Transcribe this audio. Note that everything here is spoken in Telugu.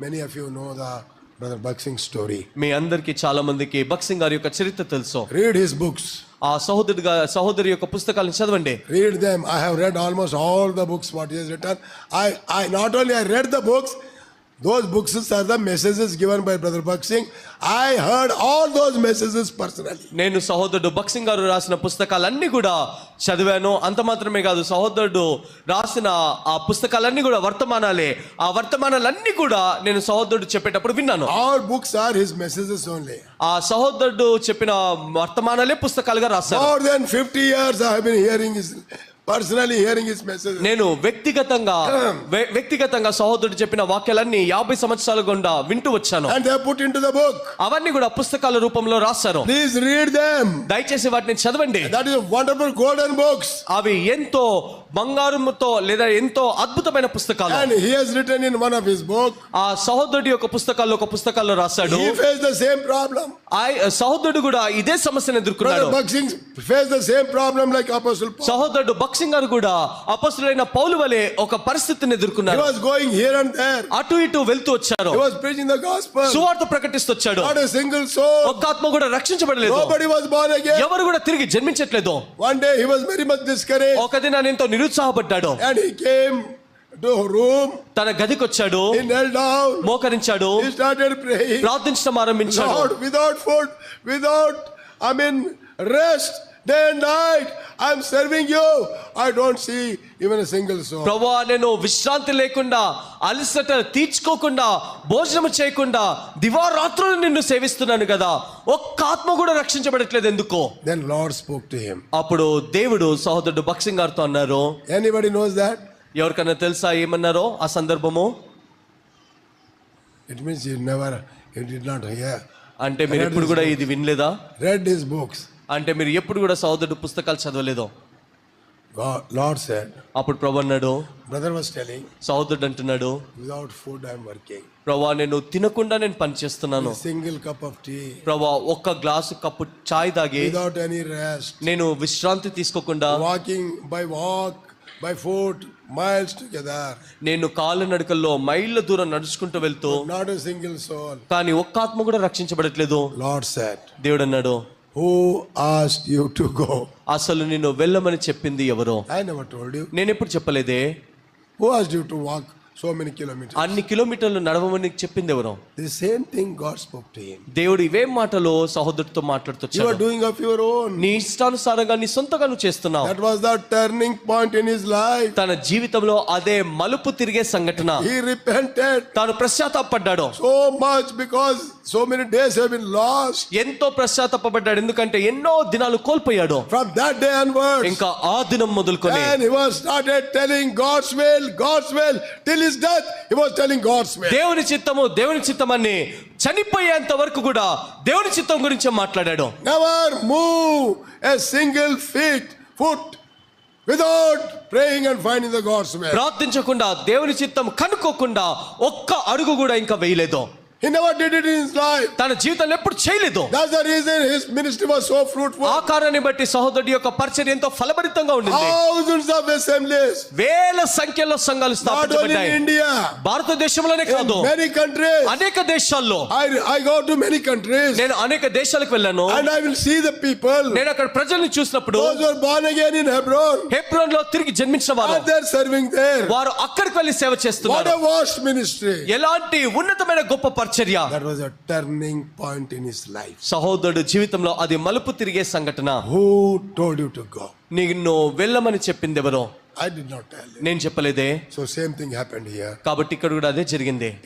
Many of you know the Brother Buxing story. మీ అందరికి చాలా మందికి బక్సింగ్ గారి యొక్క చరిత్ర తెలుసు Read his books. ఆ సహోదరుడిగా సహోదరి యొక్క పుస్తకాలను చదవండి Read them. I have read almost all the books what he has written. I, I not only I read the books, those books are the messages given by Brother Buxing. I heard all those messages personally. నేను సహోదరుడు బక్సింగ్ గారు రాసిన పుస్తకాలన్నీ కూడా చదివాను అంత మాత్రమే కాదు సహోదరుడు రాసిన ఆ పుస్తకాలన్నీ కూడా వర్తమానాలే ఆ వర్తమానాలన్నీ కూడా నేను సహోదరుడు చెప్పేటప్పుడు విన్నాను All books are his messages only. ఆ సహోదరుడు చెప్పిన వర్తమానాలే పుస్తకాలుగా రాశాను More than 50 years I have been hearing his, personally hearing is message నేను వ్యక్తిగతంగా వ్యక్తిగతంగా సహోదరుడు చెప్పిన వాక్యాలన్నీ యాభై సంవత్సరాల గుండా వింటూ వచ్చాను. And they put into the book అవన్నీ కూడా పుస్తకాల రూపంలో రాస్తారు ప్లీజ్ రీడ్ దెం దయచేసి వాటిని చదవండి. That is wonderful golden books అవి ఎంతో బంగారంతో లేదా ఎంతో అద్భుతమైన పుస్తకాలు. And he in one of his book ఆ సహోదరుడి యొక్క పుస్తకాల్లో ఒక పుస్తకాల్లో రాశాడు. Face the same problem I సహోదరుడు కూడా ఇదే సమస్యను ఎదుర్కొన్నాడు. బక్సింగ్ ఫేస్ లైక్ అపోస్టల్ సహోదరుడు బక్ బాక్సింగ్ కూడా అపస్తులైన పౌలు వలె ఒక పరిస్థితిని ఎదుర్కొన్నారు. హి వాస్ అటు ఇటు వెళ్తూ వచ్చారు. He was preaching the gospel సువార్త ప్రకటిస్తొచ్చాడు. నాట్ సింగిల్ సోల్ కూడా రక్షించబడలేదు. నోబడీ ఎవరు కూడా తిరిగి జన్మించట్లేదు. One day he was very much discourage ఒక దిన నేను నిరుత్సాహపడ్డాడు. అండ్ హి కేమ్ తన గదికి వచ్చాడు మోకరించాడు. ప్రార్థించడం ఆరంభించాడు. Without food without I mean rest night, I'm serving you. I don't see even a single soul. ప్రభా నేను విశ్రాంతి లేకుండా అలసట తీర్చుకోకుండా భోజనం చేయకుండా దివారాత్రులు నిన్ను సేవిస్తున్నాను కదా ఒక్క ఆత్మ కూడా రక్షించబడట్లేదు ఎందుకో Then Lord spoke to him. అప్పుడు దేవుడు సహోదరుడు బక్సింగ్ గారితో అన్నారు Anybody knows that? ఎవరికైనా తెలుసా ఏమన్నారో ఆ సందర్భము It means you never, you did not hear. అంటే మీరు ఎప్పుడు కూడా ఇది వినలేదా Read his books. అంటే మీరు ఎప్పుడు కూడా సహోదరుడు పుస్తకాలు చదవలేదో Lord said, అప్పుడు ప్రభు అన్నాడు brother was telling, సహోదరుడు అంటున్నాడు without food I'm working. ప్రభా నేను తినకుండా నేను పని చేస్తున్నాను single cup of tea, ప్రభా ఒక్క గ్లాసు కప్పు చాయ్ తాగి without any rest, నేను విశ్రాంతి తీసుకోకుండా walking by walk, by foot, miles together. నేను కాళ్ళ నడకల్లో మైళ్ళ దూరం నడుచుకుంటూ వెళ్తూ a single soul. కానీ ఒక్క ఆత్మ కూడా రక్షించబడట్లేదు Lord said, దేవుడు అన్నాడు Who asked you to go? అసలు నిన్ను వెళ్ళమని చెప్పింది ఎవరో I never told you. నేను ఎప్పుడు చెప్పలేదే Who asked you to walk so many kilometre అన్ని కిలోమీటర్లు నడవమని చెప్పింది ఎవరు ది సేమ్ థింగ్ గాడ్ దేవుడు ఇవే మాటలో సహోదరుడితో మాట్లాడుతూ you doing of your own నీ ఇష్టానుసారంగా నీ సొంతగా నువ్వు చేస్తున్నావు. That the turning point in his life తన జీవితంలో అదే మలుపు తిరిగే సంఘటన. హి రిపెంటెడ్ తాను ప్రశ్చాత్తాపడ్డాడు. So much because so many days have lost ఎంతో ప్రశ్చాత్తాపడ్డాడు. ఎందుకంటే ఎన్నో దినాలు కోల్పోయాడు. ఫ్రమ్ దాట్ డే ఆన్వర్డ్స్ ఇంకా ఆ దినం మొదలుకొని his death, he was telling God's will. దేవుని చిత్తము దేవుని చిత్తమని చనిపోయేంత వరకు కూడా దేవుని చిత్తం గురించే మాట్లాడాడు Never move a single feet, foot, without praying and finding the God's will. ప్రార్థించకుండా దేవుని చిత్తం కనుక్కోకుండా ఒక్క అడుగు కూడా ఇంకా వేయలేదు He never did it in his life. తన జీవితంలో ఎప్పుడు చేయలేదు That's the reason his ministry was so fruitful. ఆ కారణాన్ని బట్టి సహోదరుడి యొక్క పరిచయం ఎంతో ఫలభరితంగా ఉండింది Thousands of assemblies, వేల సంఖ్యలో సంఘాలు not స్థాపించబడ్డాయి India, భారతదేశంలోనే కాదు many countries. అనేక దేశాల్లో I, I go to many countries నేను అనేక దేశాలకు వెళ్ళాను and I will see the people, నేను అక్కడ ప్రజల్ని చూసినప్పుడు those who are born again in Hebron, హెబ్రోన్లో తిరిగి జన్మించిన వారు are there serving there. వారు అక్కడికి వెళ్ళి సేవ What చేస్తున్నారు a vast ministry. ఎలాంటి ఉన్నతమైన గొప్ప దైవార్చర్య turning point in his life సహోదరుడు జీవితంలో అది మలుపు తిరిగే సంఘటన. Who told you to go నిన్ను వెళ్ళమని చెప్పింది ఎవరో ఐ డి నాట్ నేను చెప్పలేదే. సో సేమ్ థింగ్ హ్యాపెండ్ కాబట్టి ఇక్కడ కూడా అదే జరిగింది.